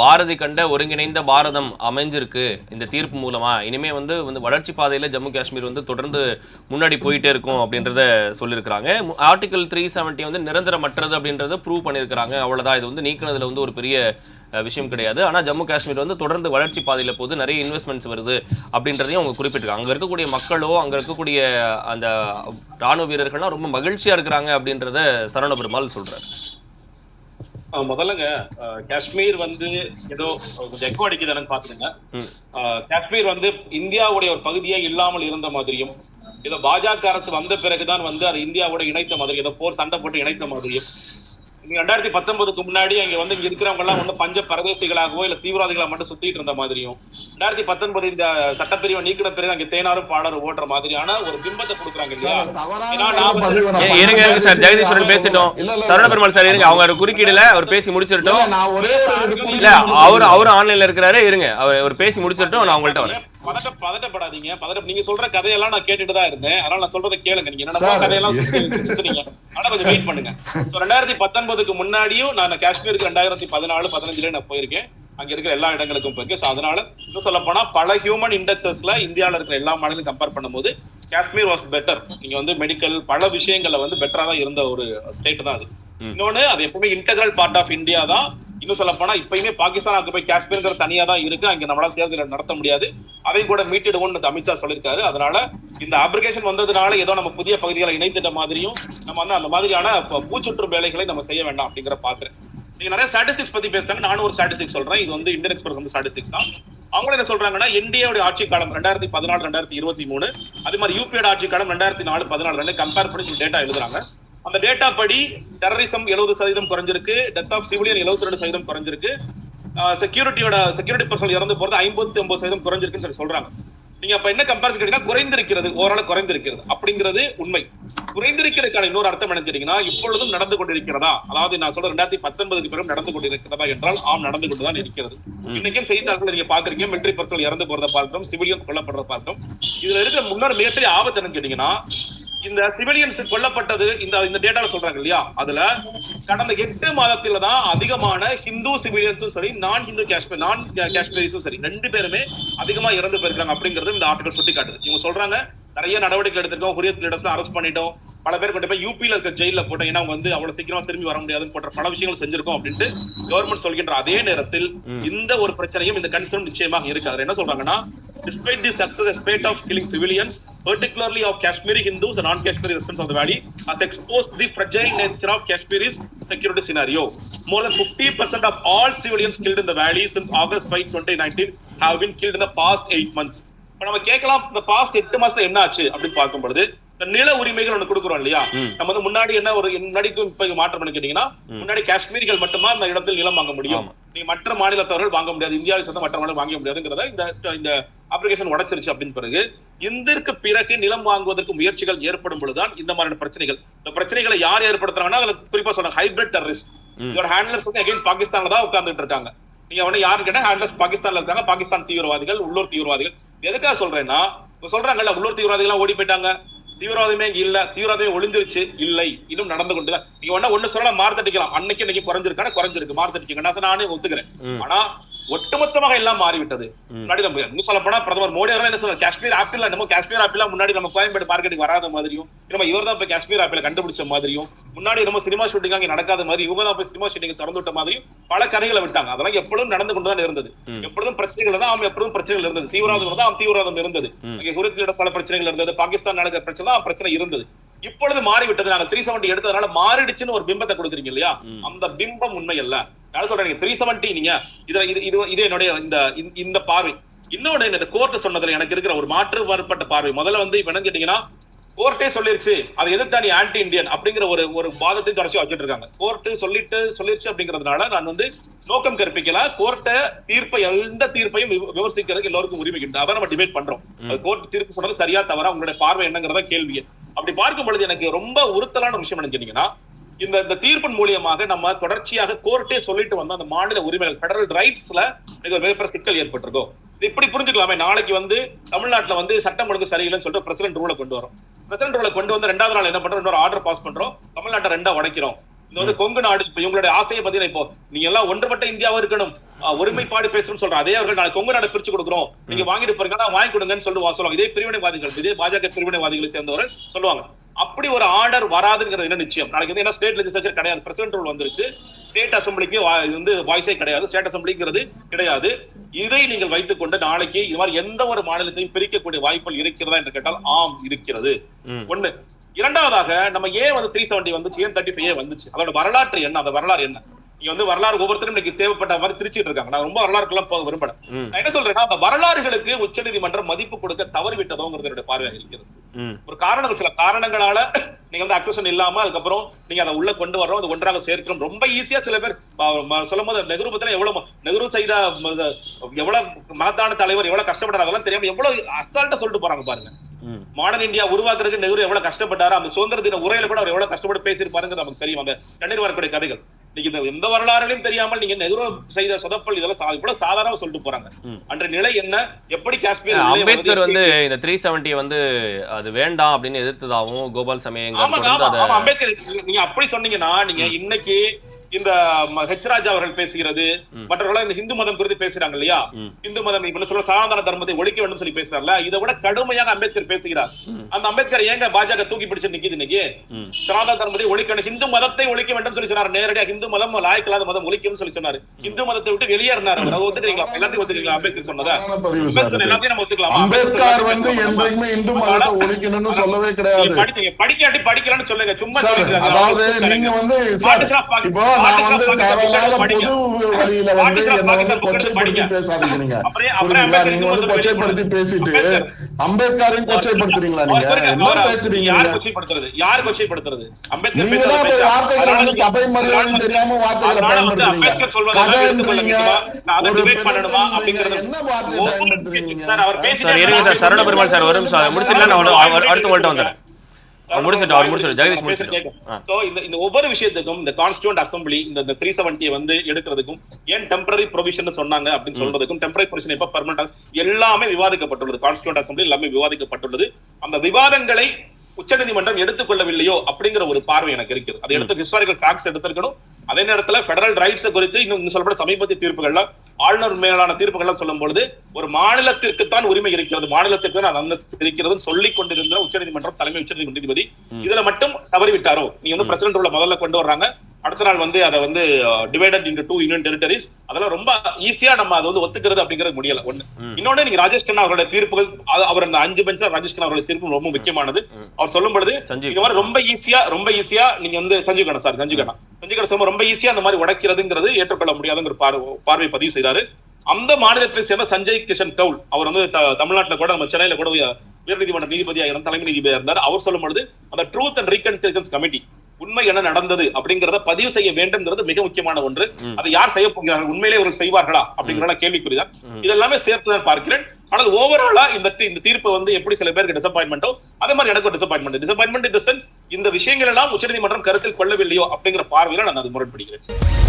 பாரதி கண்ட ஒருங்கிணைந்த பாரதம் அமைஞ்சிருக்கு. இந்த தீர்ப்பு மூலமா. இனிமே வந்து வந்து வளர்ச்சி பாதையில ஜம்மு காஷ்மீர் வந்து தொடர்ந்து முன்னாடி போயிட்டே இருக்கும் அப்படின்றத சொல்லியிருக்கிறாங்க. ஆர்டிகல் த்ரீ செவன்ட்டி வந்து நிரந்தரமற்றது அப்படின்றத ப்ரூவ் பண்ணியிருக்கிறாங்க. அவ்வளோதான் இது வந்து நீக்கினதுல வந்து ஒரு பெரிய விஷயம் கிடையாது. ஆனால் ஜம்மு காஷ்மீர் வந்து தொடர்ந்து வளர்ச்சி பாதையில் போது நிறைய இன்வெஸ்ட்மெண்ட்ஸ் வருது அப்படின்றதையும் அவங்க குறிப்பிட்டிருக்காங்க. அங்கே இருக்கக்கூடிய மக்களோ அங்கே இருக்கக்கூடிய அந்த ராணுவ வீரர்கள்லாம் ரொம்ப மகிழ்ச்சியாக இருக்கிறாங்க அப்படின்றத சரவண பெருமாள் சொல்கிறார் முதல்லங்க காஷ்மீர் வந்து ஏதோ கொஞ்சம் எக்கோ அடிக்குதுன்னு பாத்துருங்க காஷ்மீர் வந்து இந்தியாவுடைய ஒரு பகுதியே இல்லாமல் இருந்த மாதிரியும் ஏதோ பாஜக அரசு வந்த பிறகுதான் வந்து அது இந்தியாவோட இணைத்த மாதிரி ஏதோ போர் சண்டை போட்டு இணைத்த மாதிரியும் ரெண்டாயிரத்தி பத்தொன்பதுக்கு முன்னாடி அங்க வந்து இங்க இருக்கிறவங்க எல்லாம் வந்து பஞ்ச பரதேசிகளாகவோ இல்ல தீவிரவாதிகளா மட்டும் சுத்திட்டு இருந்த மாதிரியும் ரெண்டாயிரத்தி பத்தொன்பது இந்த சட்டப்பிரிவை நீக்கின பிறகு அங்க தேனாரும் பாடரும் ஓட்டுற மாதிரியான ஒரு பிம்பத்தை கொடுக்குறாங்க இருங்க இருங்க சார். ஜெகதீஸ்வரன் பேசிட்டோம் சரவண. பெருமாள் சார் இருங்க அவங்க அவர் குறுக்கிடல அவர் பேசி இல்ல, முடிச்சிடட்டும் நான் ஒரே ஒரு இது இல்ல அவர் அவர் ஆன்லைன்ல இருக்கிறாரு இருங்க அவர் அவர் பேசி முடிச்சிடட்டும் நான் உங்கள்ட்ட வரேன் பதட்ட பதட்டப்படாதீங்க பதட்ட நீங்க சொல்ற கதையெல்லாம் நான் கேட்டுட்டு தான் இருந்தேன் அதனால நான் சொல்றதை கேளுங்க நீங்க என்ன சார். கதையெல்லாம் சுத்தி- சுத்துறீங்க ஆனா கொஞ்சம் வெயிட் பண்ணுங்க. ரெண்டாயிரத்தி பத்தொன்பதுக்கு முன்னாடியும் நான் காஷ்மீருக்கு ரெண்டாயிரத்தி பதினாலு பதினஞ்சுல நான் போயிருக்கேன். அங்க இருக்கிற எல்லா இடங்களுக்கும் போயிருக்கேன். So, அதனால இன்னும் சொல்ல போனா பல ஹியூமன் இண்டெக்ஸஸ்ல இந்தியால இருக்கிற எல்லா மாநிலம் கம்பேர் பண்ணும்போது காஷ்மீர் வாஸ் பெட்டர் நீங்க வந்து மெடிக்கல் பல விஷயங்கள்ல வந்து பெட்டரா தான் இருந்த ஒரு ஸ்டேட் தான் அது. இன்னொன்னு அது எப்பவுமே இன்டெகிரல் பார்ட் ஆஃப் இந்தியா தான். இன்னும் சொல்ல போனா இப்பயுமே பாகிஸ்தான் போய் காஷ்மீர்ங்கிற தனியா தான் இருக்கு. அங்க நம்மளால தேர்தல் நடத்த முடியாது. அதையும் கூட மீட்டிடுவோம்னு அமித்ஷா சொல்லியிருக்காரு. அதனால இந்த அப்ளிகேஷன் வந்ததுனால ஏதோ நம்ம புதிய பகுதிகளை இணைத்திட்ட மாதிரியும் நம்ம வந்து அந்த மாதிரியான பூச்சுற்று வேலைகளை நம்ம செய்ய வேண்டாம் அப்படிங்கிற பாக்குறேன். நீங்க நிறைய ஸ்டாட்டிஸ்டிக்ஸ் பத்தி பேசுறாங்க நானும் ஒரு ஸ்டாட்டிஸ்டிக்ஸ் சொல்றேன். இது வந்து இந்தியன் எக்ஸ்பிரஸ் வந்து ஸ்டாட்டிஸ்டிக்ஸ் தான். அவங்க என்ன சொல்றாங்கன்னா இந்தியாவுடைய ஆட்சி காலம் ரெண்டாயிரத்தி பதினாலு ரெண்டாயிரத்தி இருபத்தி மூணு. அதே மாதிரி யூபியோட ஆட்சி காலம் ரெண்டாயிரத்தி நாலு பதினாலு. ரெண்டு கம்பேர் பண்ணி டேட்டா எழுதுறாங்க. அந்த டேட்டா படி டெரரிசம் எழுபது சதவீதம் குறைஞ்சிருக்கு டெத் ஆஃப் சிவிலியன் எழுபத்தி ரெண்டு சதவீதம் குறைஞ்சிருக்கு. செக்யூரிட்டியோட செக்யூரிட்டி பர்சனல் இறந்து போறது ஐம்பத்தி ஒன்பது சதவீதம் குறைஞ்சிருக்குன்னு சொல்லி சொல்றாங்க. நீங்க அப்ப என்ன கம்பேரிசன் கேட்டீங்கன்னா குறைந்திருக்கிறது ஓரளவு குறைந்திருக்கிறது. அப்படிங்கிறது உண்மை. குறைந்திருக்கிறதுக்கான இன்னொரு அர்த்தம் என்ன கேட்டீங்கன்னா இப்பொழுதும் நடந்து கொண்டிருக்கிறதா? அதாவது நான் சொல்ற ரெண்டாயிரத்தி பத்தொன்பதுக்கு பிறகு நடந்து கொண்டிருக்கிறதா என்றால் ஆம் நடந்து கொண்டுதான் இருக்கிறது. இன்னைக்கும் செய்தித்தாள்கள் நீங்க பாக்குறீங்க மிலிட்டரி பர்சனல் இறந்து போறத பார்க்கிறோம் சிவிலியன் கொல்லப்படுறத பார்க்கிறோம் இதுல இருக்கிற முன்னாடி மிகப்பெரிய ஆபத்து என்னன்னு கேட்டீங்கன்னா இந்த சிவிலியன்ஸ் கொல்லப்பட்டது இந்த இந்த டேட்டால சொல்றாங்க இல்லையா? அதுல கடந்த எட்டு மாதத்துல தான் அதிகமான ஹிந்து சிவிலியன்ஸும் சரி நான் ஹிந்து காஷ்மீர் நான் காஷ்மீரிஸும் சரி ரெண்டு பேருமே அதிகமா இறந்து போயிருக்காங்க அப்படிங்கறது இந்த ஆர்டிகல் சுட்டி காட்டுது இவங்க சொல்றாங்க நிறைய நடவடிக்கை எடுத்திருக்கோம் ஹுரியத் லீடர்ஸ் அரெஸ்ட் பண்ணிட்டோம் பல பேர் கொண்டு போய் யூபியில இருக்க ஜெயில போட்டோம். ஏன்னா அவங்க வந்து அவ்வளவு சீக்கிரமா திரும்பி வர முடியாதுன்னு போன்ற பல விஷயங்கள் செஞ்சிருக்கோம் அப்படின்ட்டு கவர்மெண்ட் சொல்கின்ற அதே நேரத்தில் இந்த ஒரு பிரச்சனையும் இந்த கன்சர்ன் நிச்சயமாக இருக்கு. அதுல என்ன சொல்றாங்கன்னா despite the success spate of killing civilians, particularly of Kashmiri Hindus and non-Kashmiri residents of the valley, has exposed the fragile nature of Kashmiri's security scenario. More than 50% of all civilians killed in the valley since August 5, 2019 have been killed in the past eight months. இப்ப நம்ம கேட்கலாம் இந்த past எட்டு மாசத்துல என்ன ஆச்சு அப்படின்னு பார்க்கும் பொழுது இந்த நில உரிமைகள் ஒண்ணு கொடுக்குறோம் இல்லையா நம்ம வந்து முன்னாடி என்ன ஒரு முன்னாடிக்கும் இப்ப மாற்றம் பண்ணி கேட்டீங்கன்னா முன்னாடி காஷ்மீரிகள் மட்டுமா அந்த இடத்தில் நிலம் வாங்க முடியும். நீங்க மற்ற மாநிலத்தவர்கள் வாங்க முடியாது இந்தியாவை சேர்ந்த மற்ற மாநிலம் வாங்க முடியாதுங்கிறத இந்த இந்த அப்ளிகேஷன் உடைச்சிருச்சு அப்படின்னு பிறகு இதற்கு பிறகு நிலம் வாங்குவதற்கு முயற்சிகள் ஏற்படும் பொழுதுதான் இந்த மாதிரியான பிரச்சனைகள். இந்த பிரச்சனைகளை யார் ஏற்படுத்துறாங்கன்னா அதுல குறிப்பா சொல்றாங்க ஹைபிரிட் டெரரிஸ்ட் இதோட ஹேண்ட்லர்ஸ் வந்து அகைன் பாகிஸ்தான்ல தான் உட்கார்ந்துட்டு இருக்காங்க. நீங்க வந்து யாரு கேட்டா ஹேண்ட்லர்ஸ் பாகிஸ்தான்ல இருக்காங்க பாகிஸ்தான் தீவிரவாதிகள் உள்ளூர் தீவிரவாதிகள். எதுக்காக சொல்றேன்னா இப்ப சொல்றாங்கல்ல உள்ளூர் தீவிரவாதிகள் எல்லாம் ஓடி போயிட்டாங்க. தீவிரவாதமே இல்ல. தீவிரவாதமே ஒளிஞ்சிருச்சு இல்லை. இன்னும் நடந்து கொண்டுதான் நீங்க ஒண்ணு ஒண்ணு சொல்லலாம் மார்த்தடிக்கலாம். அன்னைக்கு இன்னைக்கு குறைஞ்சிருக்கான குறைஞ்சிருக்கு. மார்த்தடிக்க நான் நானே ஒத்துக்கிறேன். ஆனா ஒட்டுமொத்தமாக எல்லாம் மாறிவிட்டது. முன்னாடி நம்ம இன்னும் சொல்ல போனா பிரதமர் மோடி அவர்கள் என்ன சொல்றாரு காஷ்மீர் ஆப்பிள் நம்ம காஷ்மீர் ஆப்பிள் முன்னாடி நம்ம கோயம்பேடு மார்க்கெட்டுக்கு வராத மாதிரியும் நம்ம இவர் தான் இப்ப காஷ்மீர் ஆப்பிள கண்டுபிடிச்ச மாதிரியும் முன்னாடி நம்ம சினிமா ஷூட்டிங் அங்க நடக்காத மாதிரி இவங்க தான் சினிமா ஷூட்டிங் திறந்து விட்ட மாதிரியும் பல கதைகளை விட்டாங்க. அதெல்லாம் எப்பொழுதும் நடந்து கொண்டுதான் இருந்தது. எப்பொழுதும் பிரச்சனைகள் தான் அவன் எப்பொழுதும் பிரச்சனைகள் இருந்தது. தீவிரவாதம் தான் தீவிரவாதம் இருந்தது. குறிப்பிட்ட பல பிரச்சனைகள் இருந்தது பாகிஸ்தான் நடக்கிற பிரச்சனை தான் பிரச்சனை இருந்தது. இப்பொழுது மாறிவிட்டது. நாங்க த்ரீ செவன்டி எடுத்ததுனால மாறிடுச்சுன்னு ஒரு பிம்பத்தை கொடுக்குறீங்க இல்லையா? அந்த பிம்பம் உண்மை அல்ல. நான் சொல்றேன் த்ரீ செவன்டி நீங்க இதுல இது இது இது என்னுடைய இந்த இந்த- பார்வை. இன்னொன்னு இந்த கோர்ட் சொன்னதுல எனக்கு இருக்கிற ஒரு மாற்று வரப்பட்ட பார்வை. முதல்ல வந்து இப்ப என்னன்னு கேட்டீங்கன்னா கோர்ட்டே சொல்லிருச்சு. அதை எதிர்த்தா நீ ஆன்டி இந்தியன் அப்படிங்கிற ஒரு ஒரு வாதத்தை தொடர்ச்சி வச்சுட்டு இருக்காங்க. கோர்ட் சொல்லிட்டு சொல்லிருச்சு அப்படிங்கறதுனால நான் வந்து நோக்கம் கற்பிக்கல. கோர்ட்டை தீர்ப்பை எந்த தீர்ப்பையும் விம- விமர்சிக்கிறதுக்கு எல்லாருக்கும் உரிமை உண்டு அதான் நம்ம டிபேட் பண்றோம். கோர்ட் தீர்ப்பு சொன்னது சரியா தவறா? உங்களுடைய பார்வை என்னங்கிறத கேள்வியே அப்படி பார்க்கும் பொழுது எனக்கு ரொம்ப உறுத்தலான விஷயம் கேட்டீங்கன்னா இந்த இந்த தீர்ப்பின் மூலியமாக நம்ம தொடர்ச்சியாக கோர்ட்டே சொல்லிட்டு வந்த அந்த மாநில உரிமைகள் பெடரல் ரைட்ஸ்ல மிக மிகப்பெரிய சிக்கல் ஏற்பட்டிருக்கும். இப்படி புரிஞ்சுக்கலாமே. நாளைக்கு வந்து தமிழ்நாட்டுல வந்து சட்டம் ஒழுங்கு சரியில்லைன்னு சொல்லிட்டு பிரசிடென்ட் ரூலை கொண்டு வரும். பிரசிடென்ட் ரூலை கொண்டு வந்து ரெண்டாவது நாள் என்ன பண்றோம்? இன்னொரு ஆர்டர் பாஸ் பண்றோம். தமிழ்நாட்டை ரெண்டா உடைக்கிறோம். இந்த வந்து கொங்கு நாடு இப்ப இவங்களுடைய ஆசையை பாத்தீங்கன்னா இப்போ நீங்க எல்லாம் ஒன்றுபட்ட இந்தியாவா இருக்கணும். ஒருமைப்பாடு பேசணும்னு சொல்ற அதே அவர்கள் நாளைக்கு கொங்கு நாடு பிரிச்சு கொடுக்குறோம். நீங்க வாங்கிட்டு போறீங்கன்னா வாங்கி கொடுங்கன்னு சொல்லுவா சொல்லுவாங்க. இதே பிரிவினைவாதிகள் இதே பாஜக பிரிவினைவாதிகளை சேர்ந்தவர்கள் சொல்லுவாங்க. அப்படி ஒரு ஆர்டர் வராதுங்கிறது என்ன நிச்சயம்? நாளைக்கு வந்து என்ன ஸ்டேட் லெஜிஸ்லேச்சர் கிடையாது. பிரசிடென்ட் ரூல் வந்துருச்சு. ஸ்டேட் அசம்பிளிக்கு வந்து வாய்ஸே கிடையாது. ஸ்டேட் அசம்பிளிங்கிறது கிடையாது. இதை நீங்கள் வைத்துக் கொண்டு நாளைக்கு இது மாதிரி எந்த ஒரு மாநிலத்தையும் பிரிக்கக்கூடிய வாய்ப்புகள் இருக்கிறதா என்று கேட்டால் ஆம் இருக்கிறது. ஒண்ணு. இரண்டாவதாக நம்ம ஏன் வந்து த்ரீ செவன்டி வந்துச்சு. ஏன் தேர்ட்டி ஃபைவ் வந்துச்சு. அதோட வரலாற்று என்ன? அந்த வரலாறு என்ன? நீங்க வந்து வரலாறு ஒவ்வொருத்தரும் இன்னைக்கு தேவைப்பட்ட மாதிரி திருச்சிட்டு இருக்காங்க. நான் ரொம்ப வரலாறுக்கெல்லாம் போக விரும்பல. நான் என்ன சொல்றேன்னா அந்த வரலாறுகளுக்கு உச்சநீதிமன்றம் மதிப்பு கொடுக்க தவறிவிட்டதோங்கிறது என்னுடைய பார்வையாக இருக்கிறது. ஒரு காரணங்கள் சில காரணங்களால நீங்க வந்து அக்சஷன் இல்லாம அதுக்கப்புறம் நீங்க அதை உள்ள கொண்டு வரோம் அது ஒன்றாக சேர்க்கிறோம். ரொம்ப ஈஸியா சில பேர் சொல்லும் போது நெஹ்ரு பத்தின எவ்வளவு நெஹ்ரு செய்த எவ்வளவு மகத்தான தலைவர் எவ்வளவு அதெல்லாம் தெரியாம எவ்வளவு அசால்ட்டா சொல்லிட்டு போறாங்க பாருங்க. மாடர்ன் இந்தியா உருவாக்குறதுக்கு நெஹ்ரு எவ்வளவு கஷ்டப்பட்டாரு அந்த சுதந்திர தின உரையில கூட அவர் எவ்வளவு கஷ்டப்பட்டு பேசியிருப்பாருங்கிறது நமக்கு தெரியும். அந்த கண்ணீர் வரக்கூடிய கதைகள். நீங்க இந்த எந்த வரலாறுலையும் தெரியாமல் நீங்க நெஹ்ரு செய்த சொதப்பல் இதெல்லாம் இவ்வளவு சாதாரணமா சொல்லிட்டு போறாங்க ம். அன்றைய நிலை என்ன எப்படி காஷ்மீர் அம்பேத்கர்? வந்து இந்த த்ரீ செவன்ட்டியை வந்து அது வேண்டாம் அப்படின்னு எதிர்த்ததாகவும் கோபால் ஆமா அம்பேத்கர் நீங்க அப்படி சொன்னீங்கன்னா நீங்க இன்னைக்கு இந்த ம- ஹெச் ராஜா அவர்கள் பேசுகிறது. மற்றவர்கள் இந்த இந்து மதம் குறித்து பேசுறாங்க இல்லையா. இந்து மதம் இப்ப சொல்ல சனாதன தர்மத்தை ஒழிக்க வேண்டும் சொல்லி பேசுறாருல இதை விட கடுமையாக அம்பேத்கர் பேசுகிறார். அந்த அம்பேத்கர் ஏங்க பாஜக தூக்கி பிடிச்சு நிக்குது இன்னைக்கு. சனாதன தர்மத்தை ஒழிக்கணும். இந்து மதத்தை ஒழிக்க வேண்டும் சொல்லி சொன்னார். நேரடியா இந்து மதம் லாய்க்கலாத மதம் ஒழிக்கணும்னு சொல்லி சொன்னாரு. இந்து மதத்தை விட்டு வெளியேறினார் அவர். அதை ஒத்துக்கிறீங்களா? எல்லாத்தையும் ஒத்துக்கிறீங்களா? அம்பேத்கர் சொன்னதா. எல்லாத்தையும் நம்ம ஒத்துக்கலாமா? அம்பேத்கர் வந்து என்றைக்குமே இந்து மதத்தை ஒழிக்கணும்னு சொல்லவே கிடையாது. படிக்காட்டி படிக்கலாம்னு சொல்லுங்க. சும்மா. அதாவது நீங்க வந்து இப்போ நான் வந்து தேவையில்லாத படிங்க. பொது வழியில வந்து என்ன வந்து கொச்சைப்படுத்தி. பேசாதீங்க நீங்க புரியுதுங்களா? நீங்க வந்து கொச்சைப்படுத்தி பேசிட்டு அம்பேத்கர் அம்பேத்கரையும் கொச்சைப்படுத்துறீங்களா நீங்க? என்ன பேசுறீங்க? யார்? கொச்சைப்படுத்துறது? நீங்க தான் வார்த்தைகளை வந்து சபை மரியாதை தெரியாம வார்த்தைகளை பயன்படுத்துறீங்க. கதைன்றீங்க ஒரு என்ன வார்த்தை ஒவ்வொரு பயன்படுத்துறீங்க? சார், அவர் பேசினார். சார் இருங்க சார் சரவண பெருமாள் சார் ஒரு நிமிஷம் முடிச்சிடலாம் நான் அவரு- அவர் அடுத்து உங்கள்கிட்ட வந்துடுறேன். முடிச்சிட்டு அவர் முடிச்சிட்டு ஜெகதீஷ் முடிச்சிட்டு சோ இந்த இந்த ஒவ்வொரு விஷயத்துக்கும் இந்த கான்ஸ்டியூண்ட் அசம்பிளி இந்த த்ரீ செவன்டியை வந்து எடுக்கிறதுக்கும் ஏன் டெம்பரரி ப்ரொவிஷன் சொன்னாங்க அப்படின்னு சொல்றதுக்கும் டெம்பரரி ப்ரொவிஷன் எப்ப பர்மனன்ட் எல்லாமே விவாதிக்கப்பட்டுள்ளது. கான்ஸ்டியூண்ட் அசம்பிளி எல்லாமே விவாதிக்கப்பட்டுள்ளது. அந்த விவாதங்களை உச்சநீதிமன்றம் எடுத்துக்கொள்ளவில்லையோ அப்படிங்கிற ஒரு பார்வை எனக்கு இருக்குது. அதை எடுத்து ஹிஸ்டாரிக்கல் ஃபேக்ட்ஸ் எடுத்திருக்கணும். அதே நேரத்துல பெடரல் ரைட்ஸ் குறித்து இன்னும் சொல்லப்பட சமீபத்திய தீர்ப்புகள்ல ஆளுநர் மேலான தீர்ப்புகள்லாம் சொல்லும் பொழுது ஒரு மாநிலத்திற்கு தான் உரிமை இருக்கிறது மாநிலத்திற்கு தான் அந்தஸ்து இருக்கிறது சொல்லிக் கொண்டிருந்த உச்சநீதிமன்றம் தலைமை உச்சநீதிமன்ற நீதிபதி இதுல மட்டும் தவறிவிட்டாரோ? நீங்க வந்து பிரசிடென்ட் உள்ள முதல்ல கொண்டு வர்றாங்க. அடுத்த நாள் வந்து அதை வந்து divided into two union territories அதெல்லாம் ரொம்ப ஈஸியா நம்ம அதை வந்து ஒத்துக்கிறது அப்படிங்கிறது முடியல. ஒண்ணு. இன்னொன்னு நீங்க ராஜேஷ் கண்ணா அவருடைய தீர்ப்புகள் அவர் அந்த அஞ்சு பெஞ்ச்ல ராஜேஷ் கண்ணா அவருடைய தீர்ப்பு ரொம்ப முக்கியமானது. அவர் சொல்லும் பொழுது மாதிரி ரொம்ப ஈஸியா ரொம்ப ஈஸியா நீங்க வந்து சஞ்சீவ் கண்ணா சார் சஞ்சீவ் கண்ணா. கண்ணா சொல்லும்போது ரொம்ப ஈஸியா அந்த மாதிரி உடைக்கிறதுங்கிறது ஏற்றுக்கொள்ள முடியாதுங்கிற பார்வை- பதிவு செய்தாரு. அந்த மாநிலத்தை சேர்ந்த சஞ்சய் கிஷன் கவுல் அவர் வந்து தமிழ்நாட்டுல கூட நம்ம சென்னையில கூட உய- உயர்நீதிமன்ற நீதிபதியாக இருந்தார் தலைமை நீதிபதியாக இருந்தார். அவர் சொல்லும் பொழுது அந்த ட்ரூத் அண்ட் ரீகன்சிலேஷன்ஸ் கமிட்டி உண்மை என்ன நடந்தது அப்படிங்கறத பதிவு செய்ய வேண்டும்ங்கிறது மிக முக்கியமான ஒன்று. அதை யார் செய்ய போகிறார்கள்? உண்மையிலே இவர்கள் செய்வார்களா அப்படிங்கிற கேள்விக்குறிதான். இதெல்லாமே சேர்த்து தான் பார்க்கிறேன். ஆனால் ஓவராலா இந்த இந்த தீர்ப்பு வந்து எப்படி சில பேருக்கு டிசப்பாயின்மெண்டோ அதே மாதிரி எனக்கு டிசப்பாயின்மெண்ட் டிசப்பாயின்மெண்ட் இந்த சென்ஸ் இந்த விஷயங்கள் எல்லாம் உச்சநீதிமன்றம் கருத்தில் கொள்ளவில்லையோ அப்படிங்கிற பார்வையில நான் அது முரண்படுகிறேன்.